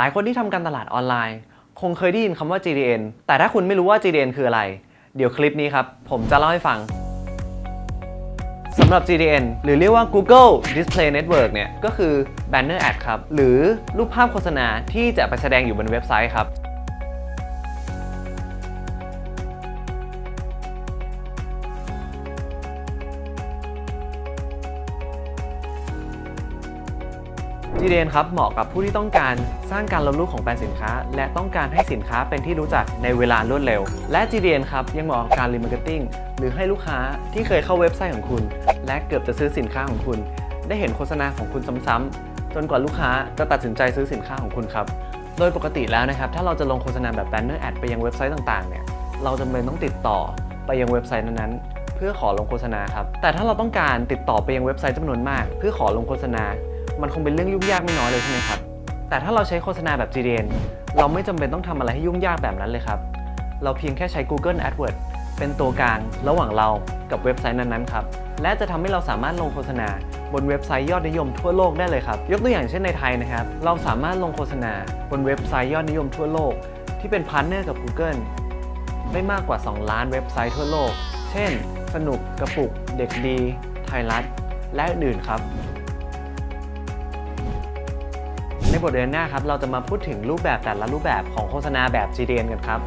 หลายคนที่ทำการตลาดออนไลน์ คงเคยได้ยินคำว่า GDN แต่ถ้าคุณไม่รู้ว่า GDN คืออะไร เดี๋ยวคลิปนี้ครับ ผมจะเล่าให้ฟังสำหรับ GDN หรือเรียกว่า Google Display Network เนี่ย ก็คือ Banner Ad ครับ หรือรูปภาพโฆษณาที่จะไปแสดงอยู่บนเว็บไซต์ครับ GDN ครับเหมาะกับผู้ที่ต้องการสร้างการรับรู้ของแบรนด์สินค้า และต้องการให้สินค้าเป็นที่รู้จักในเวลารวดเร็ว และ GDN ครับยังเหมาะกับการรีมาร์เก็ตติ้งหรือให้ลูกค้าที่เคยเข้าเว็บไซต์ของคุณ และเกือบจะซื้อสินค้าของคุณ ได้เห็นโฆษณาของคุณซ้ำๆจนกว่าลูกค้าจะตัดสินใจซื้อสินค้าของคุณครับโดยปกติแล้วนะครับถ้าเราจะลงโฆษณาแบบ banner ad ไปยังเว็บไซต์ต่างๆเนี่ยเราจำเป็นต้องติดต่อไปยังเว็บไซต์นั้นๆเพื่อขอลงโฆษณาครับแต่ถ้าเราต้องการติดต่อไปยังเว็บไซต์จำนวนมาก เพื่อขอลงโฆษณา มันคงเป็นเรื่องยุ่งยากไม่น้อยเลยใช่ไหมครับ แต่ถ้าเราใช้โฆษณาแบบ GDN เราไม่จำเป็นต้องทำอะไรให้ยุ่งยากแบบนั้นเลยครับ เราเพียงแค่ใช้ Google AdWords เป็นตัวกลางระหว่างเรากับเว็บไซต์นั้นๆครับ และจะทำให้เราสามารถลงโฆษณาบนเว็บไซต์ยอดนิยมทั่วโลกได้เลยครับ ยกตัวอย่างเช่นในไทยนะครับ เราสามารถลงโฆษณาบนเว็บไซต์ยอดนิยมทั่วโลก ที่เป็นพาร์ทเนอร์กับ Google ได้มากกว่า 2 ล้านเว็บไซต์ทั่วโลก เช่น สนุก กระปุก เด็กดี ไทยรัฐ และอื่นๆครับ ในบทเรียนหน้าครับ เราจะมาพูดถึงรูปแบบแต่ละรูปแบบของโฆษณาแบบ GDN กันครับ